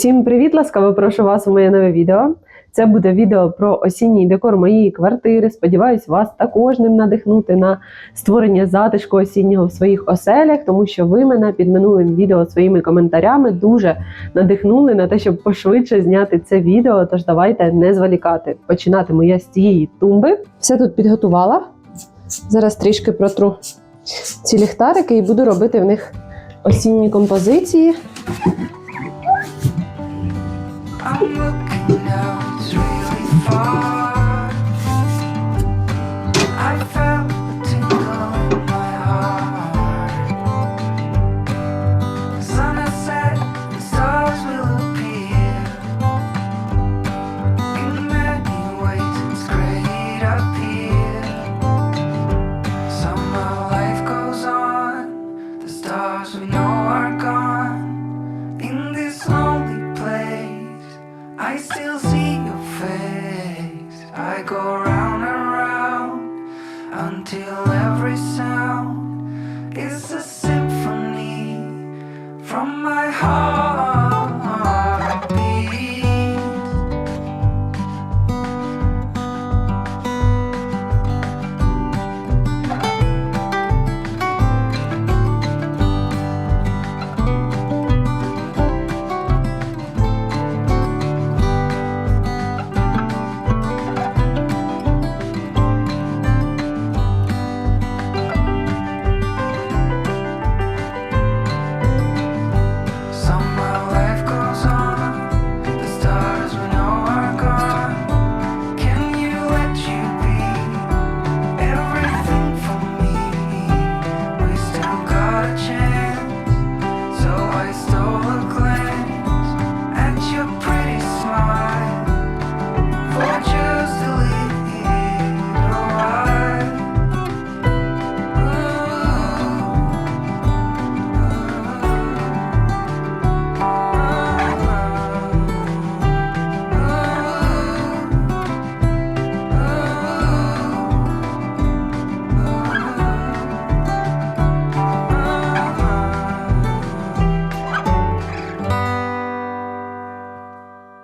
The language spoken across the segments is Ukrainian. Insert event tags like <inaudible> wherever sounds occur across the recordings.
Усім привіт! Ласкаво прошу вас у моє нове відео. Це буде відео про осінній декор моєї квартири. Сподіваюсь, вас також ним надихнути на створення затишку осіннього в своїх оселях, тому що ви мене під минулим відео своїми коментарями дуже надихнули на те, щоб пошвидше зняти це відео. Тож давайте не зволікати. Починатиму я з цієї тумби. Все тут підготувала. Зараз трішки протру ці ліхтарики і буду робити в них осінні композиції. I'm looking out from my heartbeat.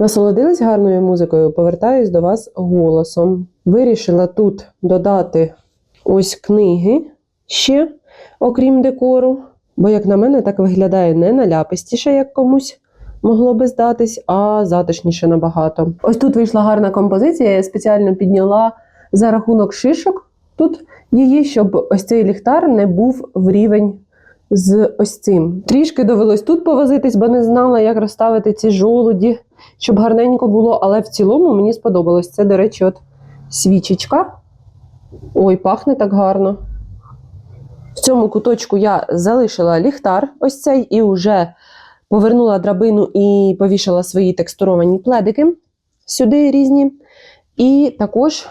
Насолодились гарною музикою, повертаюсь до вас голосом. Вирішила тут додати ось книги ще, окрім декору, бо, як на мене, так виглядає не наляпистіше, як комусь могло би здатись, а затишніше набагато. Ось тут вийшла гарна композиція, я спеціально підняла за рахунок шишок тут її, щоб ось цей ліхтар не був в рівень з ось цим. Трішки довелось тут повозитись, бо не знала, як розставити ці жолуді, щоб гарненько було, але в цілому мені сподобалось. Це, до речі, от свічечка. Ой, пахне так гарно. В цьому куточку я залишила ліхтар, ось цей, і вже повернула драбину і повішала свої текстуровані пледики сюди різні. І також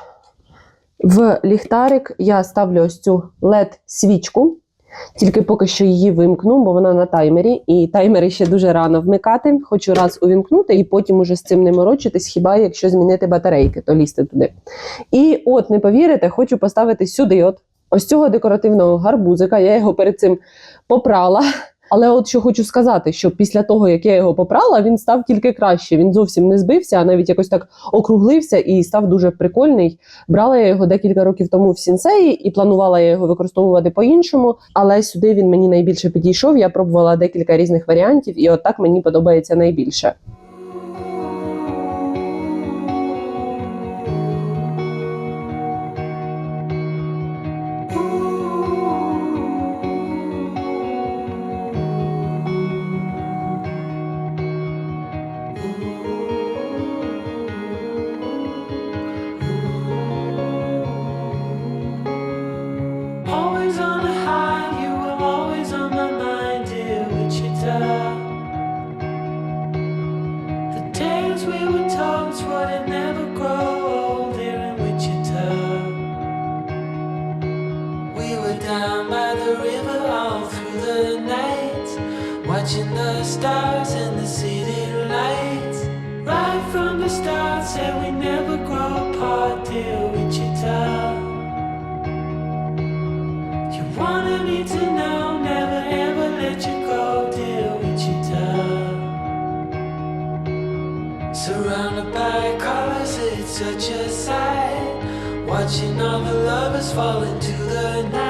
в ліхтарик я ставлю ось цю LED-свічку. Тільки поки що її вимкну, бо вона на таймері, і таймери ще дуже рано вмикати. Хочу раз увімкнути і потім уже з цим не морочитись, хіба якщо змінити батарейки, то лізти туди. І от, не повірите, хочу поставити сюди от ось цього декоративного гарбузика. Я його перед цим попрала. Але от що хочу сказати, що після того, як я його попрала, він став тільки краще. Він зовсім не збився, а навіть якось так округлився і став дуже прикольний. Брала я його декілька років тому в сінсеї і планувала я його використовувати по-іншому. Але сюди він мені найбільше підійшов. Я пробувала декілька різних варіантів, і от так мені подобається найбільше. side, watching all the lovers fall into the night.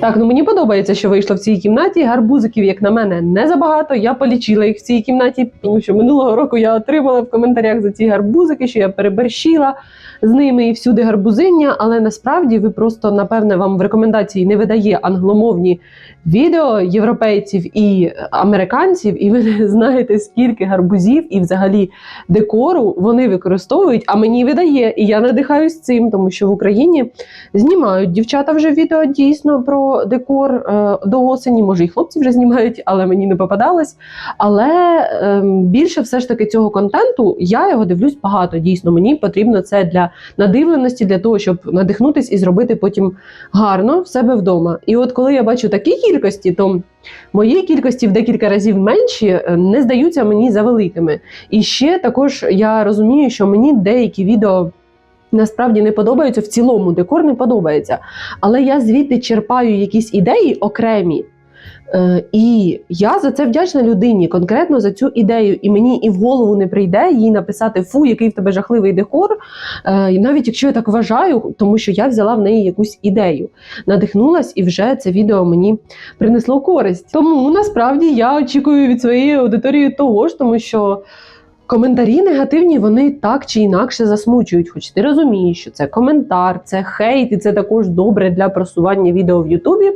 Так, ну мені подобається, що вийшло в цій кімнаті. Гарбузиків, як на мене, не забагато. Я полічила їх в цій кімнаті, тому що минулого року я отримала в коментарях за ці гарбузики, що я переборщила з ними і всюди гарбузиння. Але насправді ви просто, напевне, вам в рекомендації не видає англомовні відео європейців і американців, і ви не знаєте, скільки гарбузів і взагалі декору вони використовують. А мені видає, і я надихаюсь цим, тому що в Україні знімають дівчата вже відео дійсно про декор е, до осені. Може, і хлопці вже знімають, але мені не попадалось. Але ем, більше все ж таки цього контенту я його дивлюсь багато. Дійсно, мені потрібно це для надивленості, для того, щоб надихнутись і зробити потім гарно в себе вдома. І от коли я бачу такі кількості, то мої кількості в декілька разів менші е, не здаються мені за великими. І ще також я розумію, що мені деякі відео. Насправді не подобаються в цілому, декор не подобається. Але я звідти черпаю якісь ідеї окремі. Е, і я за це вдячна людині, конкретно за цю ідею. І мені і в голову не прийде їй написати фу, який в тебе жахливий декор. Е, навіть якщо я так вважаю, тому що я взяла в неї якусь ідею, надихнулась, і вже це відео мені принесло користь. Тому насправді я очікую від своєї аудиторії того ж, тому що. Коментарі негативні вони так чи інакше засмучують, хоч ти розумієш, що це коментар, це хейт, і це також добре для просування відео в Ютубі.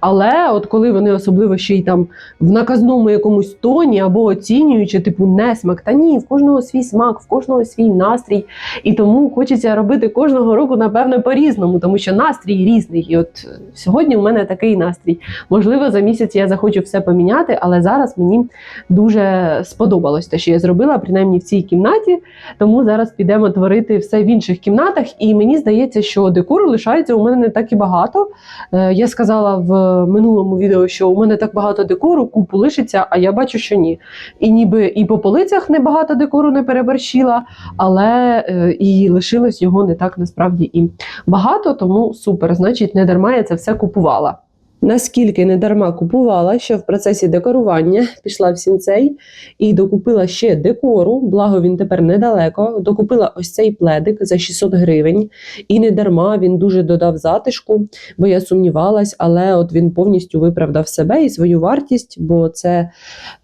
Але от коли вони особливо ще й там в наказному якомусь тоні або оцінюючи, типу несмак, та ні, в кожного свій смак, в кожного свій настрій. І тому хочеться робити кожного року, напевно, по-різному, тому що настрій різний. І от е, сьогодні у мене такий настрій. Можливо, за місяць я захочу все поміняти, але зараз мені дуже сподобалось те, що я зробила, принаймні в цій кімнаті. Тому зараз підемо творити все в інших кімнатах. І мені здається, що декору лишається у мене не так і багато. Е, Я сказала в минулому відео, що у мене так багато декору, купу лишиться, а я бачу, що ні. І ніби і по полицях небагато декору не переборщила, але е, і лишилось його не так насправді і багато, тому супер. Значить, не дарма я це все купувала. Наскільки не дарма купувала, що в процесі декорування пішла в сінцей і докупила ще декору, благо він тепер недалеко. Докупила ось цей пледик за 600 гривень. І не дарма він дуже додав затишку, бо я сумнівалась, але от він повністю виправдав себе і свою вартість, бо це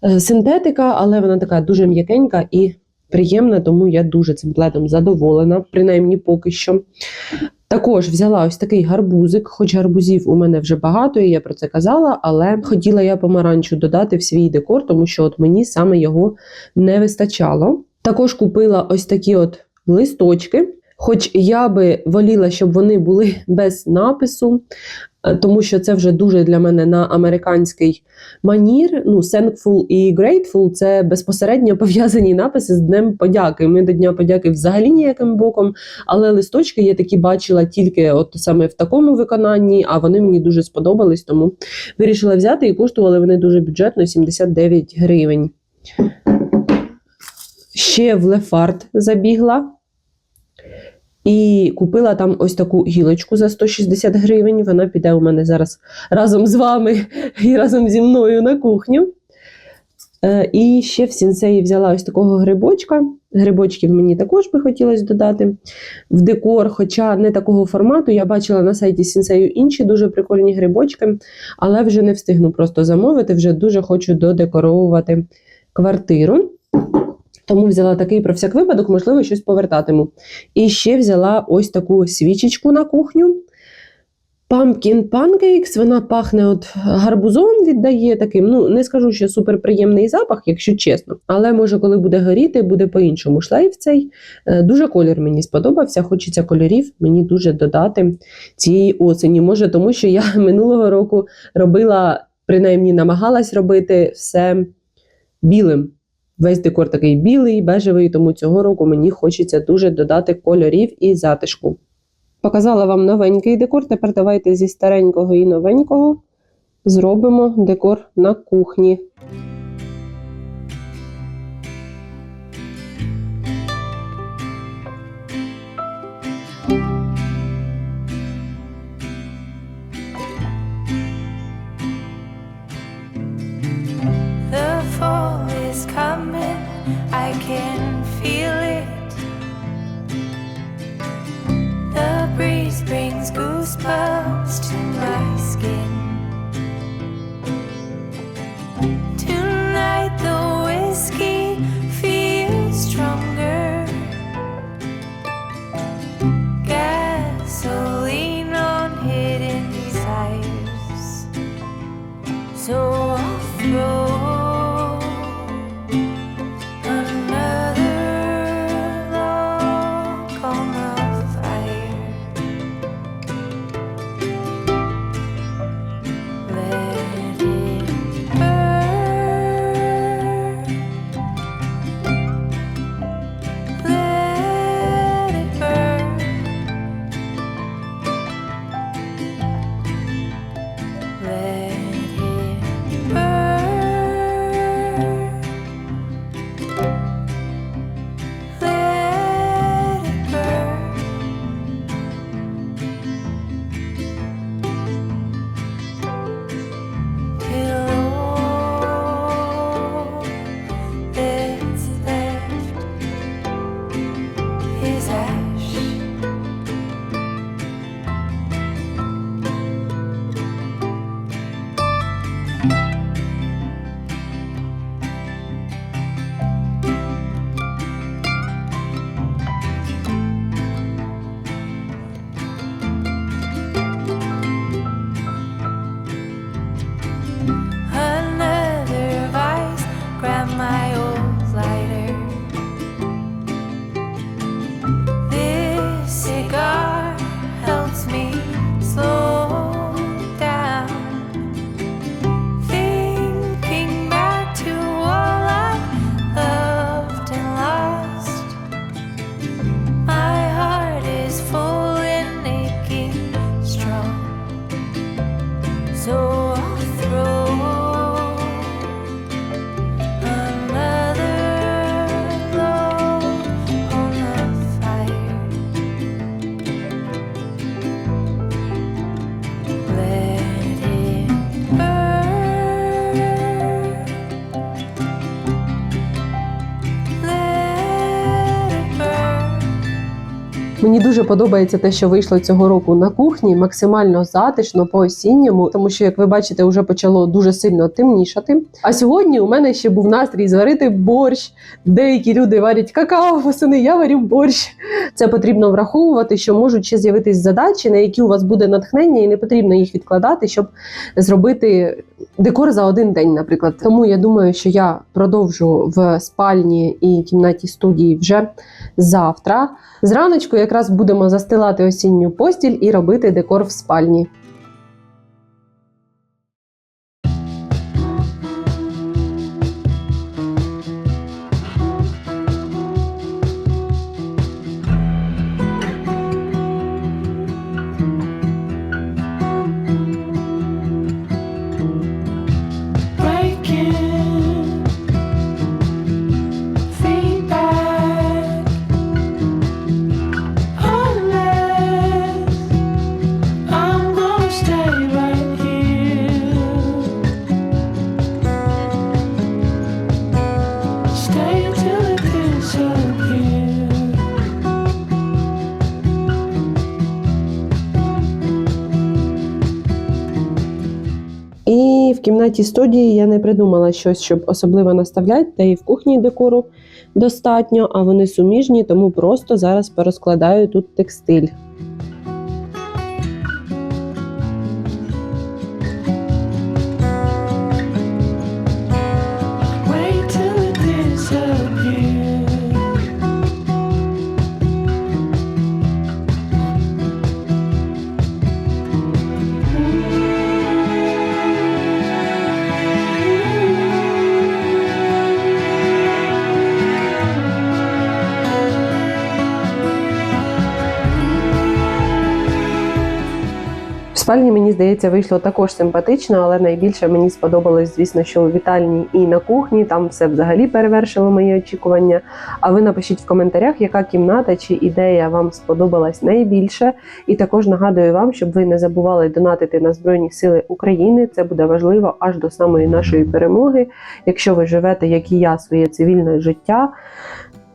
е, синтетика, але вона така дуже м'якенька і приємна, тому я дуже цим пледом задоволена, принаймні поки що. Також взяла ось такий гарбузик, хоч гарбузів у мене вже багато, і я про це казала, але хотіла я помаранчу додати в свій декор, тому що от мені саме його не вистачало. Також купила ось такі от листочки. Хоч я би воліла, щоб вони були <laughs> без напису, тому що це вже дуже для мене на американський манір. Ну, thankful і grateful – це безпосередньо пов'язані написи з Днем подяки. Ми до Дня подяки взагалі ніяким боком, але листочки я такі бачила тільки от саме в такому виконанні, а вони мені дуже сподобались, тому вирішила взяти і коштували вони дуже бюджетно 79 гривень. Ще в Лефарт забігла. І купила там ось таку гілочку за 160 гривень. Вона піде у мене зараз разом з вами <laughs> і разом зі мною на кухню. Е, і ще в сінсеї взяла ось такого грибочка. Грибочків мені також би хотілося додати в декор, хоча не такого формату. Я бачила на сайті сінсею інші дуже прикольні грибочки, але вже не встигну просто замовити. Вже дуже хочу додекоровувати квартиру. Тому взяла такий про всяк випадок, можливо, щось повертатиму. І ще взяла ось таку свічечку на кухню. Pumpkin Pancakes, вона пахне от гарбузом, віддає таким. Ну, не скажу, що суперприємний запах, якщо чесно. Але може, коли буде горіти, буде по-іншому. Шлейф цей Е, дуже колір мені сподобався. Хочеться кольорів мені дуже додати цієї осені. Може, тому що я <laughs> минулого року робила, принаймні намагалась робити все білим. Весь декор такий білий, бежевий, тому цього року мені хочеться дуже додати кольорів і затишку. Показала вам новенький декор. Тепер давайте зі старенького і новенького зробимо декор на кухні. Мені дуже подобається те, що вийшло цього року на кухні, максимально затишно по осінньому, тому що, як ви бачите, вже почало дуже сильно темнішати. А сьогодні у мене ще був настрій зварити борщ. Деякі люди варять какао восени, я варю борщ. Це потрібно враховувати, що можуть ще з'явитись задачі, на які у вас буде натхнення, і не потрібно їх відкладати, щоб зробити декор за один день, наприклад. Тому я думаю, що я продовжу в спальні і кімнаті студії вже завтра. Зраночку якраз будемо застилати осінню постіль і робити декор в спальні. В кімнаті студії я не придумала щось, щоб особливо наставляти, та і в кухні декору достатньо, а вони суміжні, тому просто зараз порозкладаю тут текстиль. В мені здається, вийшло також симпатично, але найбільше мені сподобалось, звісно, що у вітальні і на кухні. Там все взагалі перевершило мої очікування. А ви напишіть в коментарях, яка кімната чи ідея вам сподобалась найбільше. І також нагадую вам, щоб ви не забували донатити на Збройні Сили України. Це буде важливо аж до самої нашої перемоги. Якщо ви живете, як і я, своє цивільне життя.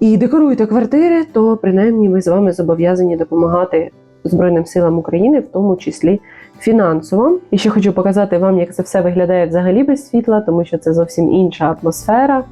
І декоруєте квартири, то принаймні ми з вами зобов'язані допомагати Збройним силам України, в тому числі фінансово. І ще хочу показати вам, як це все виглядає взагалі без світла, тому що це зовсім інша атмосфера.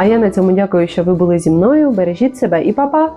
А я на цьому дякую, що ви були зі мною. Бережіть себе і па-па!